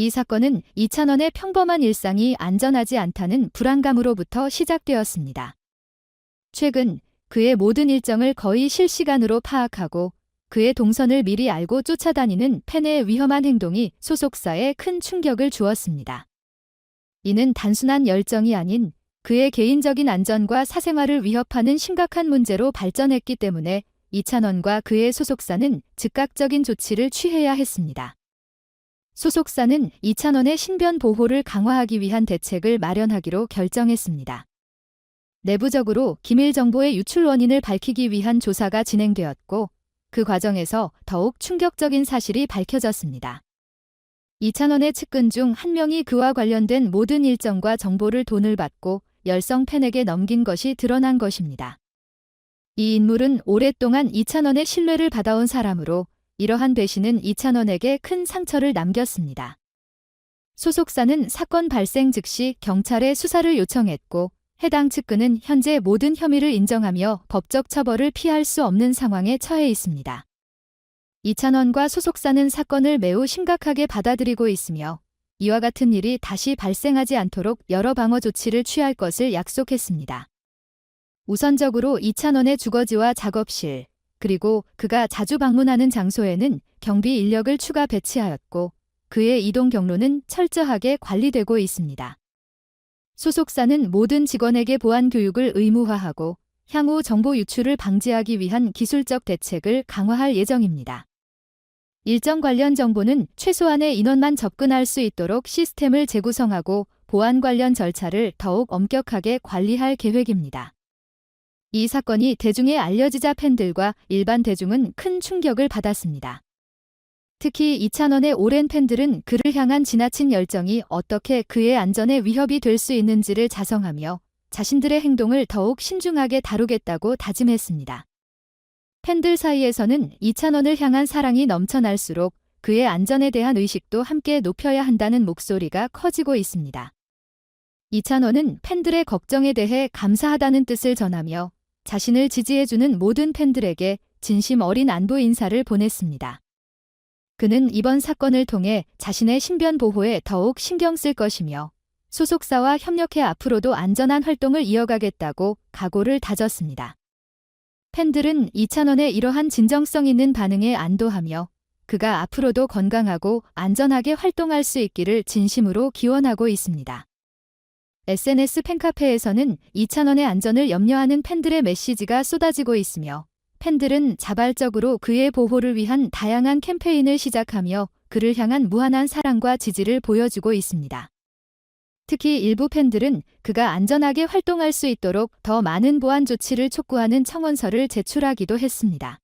이 사건은 이찬원의 평범한 일상이 안전하지 않다는 불안감으로부터 시작되었습니다. 최근 그의 모든 일정을 거의 실시간으로 파악하고 그의 동선을 미리 알고 쫓아다니는 팬의 위험한 행동이 소속사에 큰 충격을 주었습니다. 이는 단순한 열정이 아닌 그의 개인적인 안전과 사생활을 위협하는 심각한 문제로 발전했기 때문에 이찬원과 그의 소속사는 즉각적인 조치를 취해야 했습니다. 소속사는 이찬원의 신변 보호를 강화하기 위한 대책을 마련하기로 결정했습니다. 내부적으로 기밀 정보의 유출 원인을 밝히기 위한 조사가 진행되었고 그 과정에서 더욱 충격적인 사실이 밝혀졌습니다. 이찬원의 측근 중 한 명이 그와 관련된 모든 일정과 정보를 돈을 받고 열성 팬에게 넘긴 것이 드러난 것입니다. 이 인물은 오랫동안 이찬원의 신뢰를 받아온 사람으로 이러한 배신은 이찬원에게 큰 상처를 남겼습니다. 소속사는 사건 발생 즉시 경찰에 수사를 요청했고 해당 측근은 현재 모든 혐의를 인정하며 법적 처벌을 피할 수 없는 상황에 처해 있습니다. 이찬원과 소속사는 사건을 매우 심각하게 받아들이고 있으며 이와 같은 일이 다시 발생하지 않도록 여러 방어 조치를 취할 것을 약속했습니다. 우선적으로 이찬원의 주거지와 작업실, 그리고 그가 자주 방문하는 장소에는 경비 인력을 추가 배치하였고 그의 이동 경로는 철저하게 관리되고 있습니다. 소속사는 모든 직원에게 보안 교육을 의무화하고 향후 정보 유출을 방지하기 위한 기술적 대책을 강화할 예정입니다. 일정 관련 정보는 최소한의 인원만 접근할 수 있도록 시스템을 재구성하고 보안 관련 절차를 더욱 엄격하게 관리할 계획입니다. 이 사건이 대중에 알려지자 팬들과 일반 대중은 큰 충격을 받았습니다. 특히 이찬원의 오랜 팬들은 그를 향한 지나친 열정이 어떻게 그의 안전에 위협이 될 수 있는지를 자성하며 자신들의 행동을 더욱 신중하게 다루겠다고 다짐했습니다. 팬들 사이에서는 이찬원을 향한 사랑이 넘쳐날수록 그의 안전에 대한 의식도 함께 높여야 한다는 목소리가 커지고 있습니다. 이찬원은 팬들의 걱정에 대해 감사하다는 뜻을 전하며 자신을 지지해주는 모든 팬들에게 진심 어린 안부 인사를 보냈습니다. 그는 이번 사건을 통해 자신의 신변 보호에 더욱 신경 쓸 것이며 소속사와 협력해 앞으로도 안전한 활동을 이어가겠다고 각오를 다졌습니다. 팬들은 이찬원의 이러한 진정성 있는 반응에 안도하며 그가 앞으로도 건강하고 안전하게 활동할 수 있기를 진심으로 기원하고 있습니다. SNS 팬카페에서는 이찬원의 안전을 염려하는 팬들의 메시지가 쏟아지고 있으며 팬들은 자발적으로 그의 보호를 위한 다양한 캠페인을 시작하며 그를 향한 무한한 사랑과 지지를 보여주고 있습니다. 특히 일부 팬들은 그가 안전하게 활동할 수 있도록 더 많은 보안 조치를 촉구하는 청원서를 제출하기도 했습니다.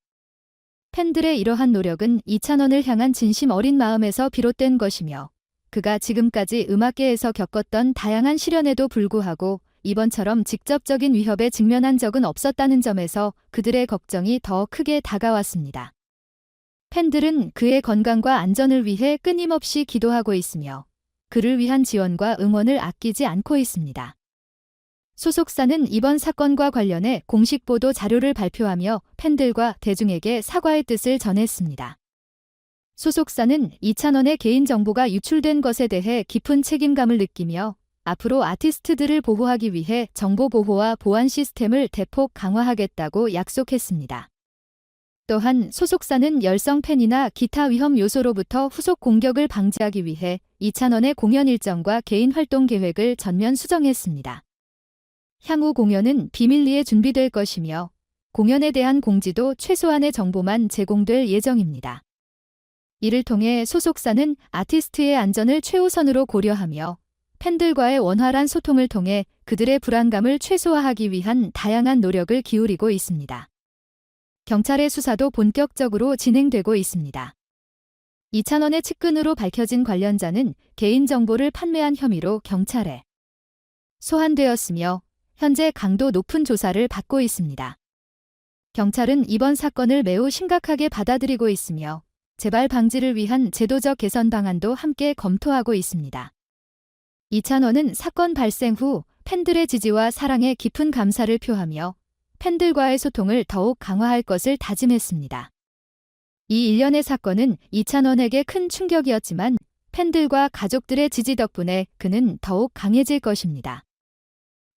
팬들의 이러한 노력은 이찬원을 향한 진심 어린 마음에서 비롯된 것이며 그가 지금까지 음악계에서 겪었던 다양한 시련에도 불구하고 이번처럼 직접적인 위협에 직면한 적은 없었다는 점에서 그들의 걱정이 더 크게 다가왔습니다. 팬들은 그의 건강과 안전을 위해 끊임없이 기도하고 있으며 그를 위한 지원과 응원을 아끼지 않고 있습니다. 소속사는 이번 사건과 관련해 공식 보도 자료를 발표하며 팬들과 대중에게 사과의 뜻을 전했습니다. 소속사는 이찬원의 개인정보가 유출된 것에 대해 깊은 책임감을 느끼며 앞으로 아티스트들을 보호하기 위해 정보보호와 보안 시스템을 대폭 강화하겠다고 약속했습니다. 또한 소속사는 열성 팬이나 기타 위험 요소로부터 후속 공격을 방지하기 위해 이찬원의 공연 일정과 개인 활동 계획을 전면 수정했습니다. 향후 공연은 비밀리에 준비될 것이며 공연에 대한 공지도 최소한의 정보만 제공될 예정입니다. 이를 통해 소속사는 아티스트의 안전을 최우선으로 고려하며 팬들과의 원활한 소통을 통해 그들의 불안감을 최소화하기 위한 다양한 노력을 기울이고 있습니다. 경찰의 수사도 본격적으로 진행되고 있습니다. 이찬원의 측근으로 밝혀진 관련자는 개인정보를 판매한 혐의로 경찰에 소환되었으며 현재 강도 높은 조사를 받고 있습니다. 경찰은 이번 사건을 매우 심각하게 받아들이고 있으며 재발 방지를 위한 제도적 개선 방안도 함께 검토하고 있습니다. 이찬원은 사건 발생 후 팬들의 지지와 사랑에 깊은 감사를 표하며 팬들과의 소통을 더욱 강화할 것을 다짐했습니다. 이 일련의 사건은 이찬원에게 큰 충격이었지만 팬들과 가족들의 지지 덕분에 그는 더욱 강해질 것입니다.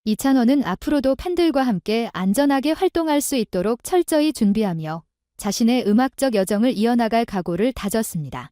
이찬원은 앞으로도 팬들과 함께 안전하게 활동할 수 있도록 철저히 준비하며 자신의 음악적 여정을 이어나갈 각오를 다졌습니다.